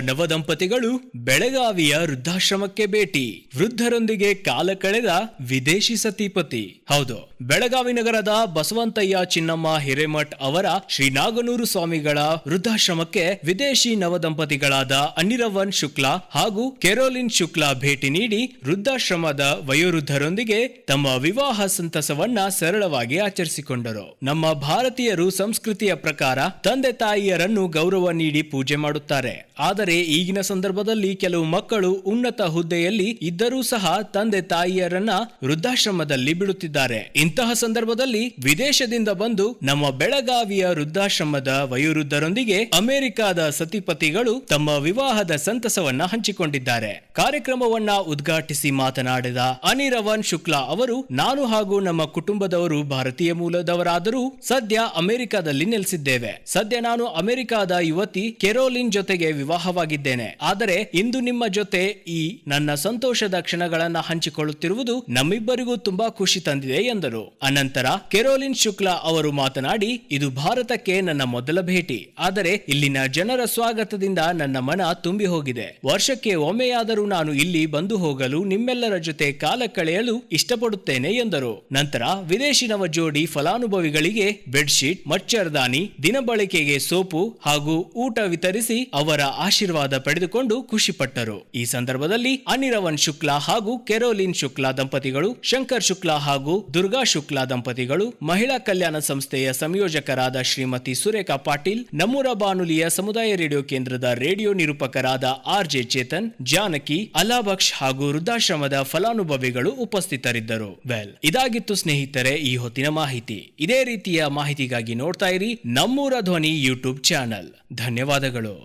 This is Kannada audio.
ನವದಂಪತಿಗಳು ಬೆಳಗಾವಿಯ ವೃದ್ಧಾಶ್ರಮಕ್ಕೆ ಭೇಟಿ. ವೃದ್ಧರೊಂದಿಗೆ ಕಾಲ ಕಳೆದ ವಿದೇಶಿ ಸತಿಪತಿ. ಹೌದು, ಬೆಳಗಾವಿ ನಗರದ ಬಸವಂತಯ್ಯ ಚಿನ್ನಮ್ಮ ಹಿರೇಮಠ್ ಅವರ ಶ್ರೀ ನಾಗನೂರು ಸ್ವಾಮಿಗಳ ವೃದ್ಧಾಶ್ರಮಕ್ಕೆ ವಿದೇಶಿ ನವದಂಪತಿಗಳಾದ ಅನಿರವನ್ ಶುಕ್ಲಾ ಹಾಗೂ ಕೆರೋಲಿನ್ ಶುಕ್ಲಾ ಭೇಟಿ ನೀಡಿ ವೃದ್ಧಾಶ್ರಮದ ವಯೋವೃದ್ಧರೊಂದಿಗೆ ತಮ್ಮ ವಿವಾಹ ಸಂತಸವನ್ನ ಸರಳವಾಗಿ ಆಚರಿಸಿಕೊಂಡರು. ನಮ್ಮ ಭಾರತೀಯರು ಸಂಸ್ಕೃತಿಯ ಪ್ರಕಾರ ತಂದೆ ತಾಯಿಯರನ್ನು ಗೌರವ ನೀಡಿ ಪೂಜೆ ಮಾಡುತ್ತಾರೆ. ಆದರೆ ಈಗಿನ ಸಂದರ್ಭದಲ್ಲಿ ಕೆಲವು ಮಕ್ಕಳು ಉನ್ನತ ಹುದ್ದೆಯಲ್ಲಿ ಇದ್ದರೂ ಸಹ ತಂದೆ ತಾಯಿಯರನ್ನ ವೃದ್ಧಾಶ್ರಮದಲ್ಲಿ ಬಿಡುತ್ತಿದ್ದಾರೆ. ಇಂತಹ ಸಂದರ್ಭದಲ್ಲಿ ವಿದೇಶದಿಂದ ಬಂದು ನಮ್ಮ ಬೆಳಗಾವಿಯ ವೃದ್ಧಾಶ್ರಮದ ವಯೋವೃದ್ಧರೊಂದಿಗೆ ಅಮೆರಿಕಾದ ಸತಿಪತಿಗಳು ತಮ್ಮ ವಿವಾಹದ ಸಂತಸವನ್ನ ಹಂಚಿಕೊಂಡಿದ್ದಾರೆ. ಕಾರ್ಯಕ್ರಮವನ್ನ ಉದ್ಘಾಟಿಸಿ ಮಾತನಾಡಿದ ಅನಿರವನ್ ಶುಕ್ಲಾ ಅವರು, ನಾನು ಹಾಗೂ ನಮ್ಮ ಕುಟುಂಬದವರು ಭಾರತೀಯ ಮೂಲದವರಾದರೂ ಸದ್ಯ ಅಮೆರಿಕಾದಲ್ಲಿ ನೆಲೆಸಿದ್ದೇವೆ. ಸದ್ಯ ನಾನು ಅಮೆರಿಕಾದ ಯುವತಿ ಕೆರೋಲಿನ್ ಜೊತೆಗೆ ವಿವಾಹವಾಗಿದ್ದೇನೆ ಆದರೆ ಇಂದು ನಿಮ್ಮ ಜೊತೆ ಈ ನನ್ನ ಸಂತೋಷದ ಕ್ಷಣಗಳನ್ನ ಹಂಚಿಕೊಳ್ಳುತ್ತಿರುವುದು ನಮ್ಮಿಬ್ಬರಿಗೂ ತುಂಬಾ ಖುಷಿ ತಂದಿದೆ ಎಂದರು. ಅನಂತರ ಕೆರೋಲಿನ್ ಶುಕ್ಲಾ ಅವರು ಮಾತನಾಡಿ, ಇದು ಭಾರತಕ್ಕೆ ನನ್ನ ಮೊದಲ ಭೇಟಿ. ಆದರೆ ಇಲ್ಲಿನ ಜನರ ಸ್ವಾಗತದಿಂದ ನನ್ನ ಮನ ತುಂಬಿ ಹೋಗಿದೆ. ವರ್ಷಕ್ಕೆ ಒಮ್ಮೆಯಾದರೂ ನಾನು ಇಲ್ಲಿ ಬಂದು ಹೋಗಲು ನಿಮ್ಮೆಲ್ಲರ ಜೊತೆ ಕಾಲ ಕಳೆಯಲು ಇಷ್ಟಪಡುತ್ತೇನೆ ಎಂದರು. ನಂತರ ವಿದೇಶಿ ನವ ಜೋಡಿ ಫಲಾನುಭವಿಗಳಿಗೆ ಬೆಡ್ಶೀಟ್, ಮಚ್ಚರ್ದಾನಿ, ದಿನಬಳಕೆಗೆ ಸೋಪು ಹಾಗೂ ಊಟ ವಿತರಿಸಿ ಅವರ ಆಶೀರ್ವಾದ ಪಡೆದುಕೊಂಡು ಖುಷಿಪಟ್ಟರು. ಈ ಸಂದರ್ಭದಲ್ಲಿ ಅನಿರವನ್ ಶುಕ್ಲಾ ಹಾಗೂ ಕೆರೋಲಿನ್ ಶುಕ್ಲಾ ದಂಪತಿಗಳು, ಶಂಕರ್ ಶುಕ್ಲಾ ಹಾಗೂ ದುರ್ಗಾ ಶುಕ್ಲಾ ದಂಪತಿಗಳು, ಮಹಿಳಾ ಕಲ್ಯಾಣ ಸಂಸ್ಥೆಯ ಸಂಯೋಜಕರಾದ ಶ್ರೀಮತಿ ಸುರೇಖಾ ಪಾಟೀಲ್, ನಮ್ಮೂರ ಬಾನುಲಿಯ ಸಮುದಾಯ ರೇಡಿಯೋ ಕೇಂದ್ರದ ರೇಡಿಯೋ ನಿರೂಪಕರಾದ ಆರ್ ಜೆ ಚೇತನ್, ಜಾನಕಿ, ಅಲಾಬಕ್ಷ್ ಹಾಗೂ ವೃದ್ಧಾಶ್ರಮದ ಫಲಾನುಭವಿಗಳು ಉಪಸ್ಥಿತರಿದ್ದರು. ವೆಲ್, ಇದಾಗಿತ್ತು ಸ್ನೇಹಿತರೆ ಈ ಹೊತ್ತಿನ ಮಾಹಿತಿ. ಇದೇ ರೀತಿಯ ಮಾಹಿತಿಗಾಗಿ ನೋಡ್ತಾ ಇರಿ ನಮ್ಮೂರ ಧ್ವನಿ ಯೂಟ್ಯೂಬ್ ಚಾನೆಲ್. ಧನ್ಯವಾದಗಳು.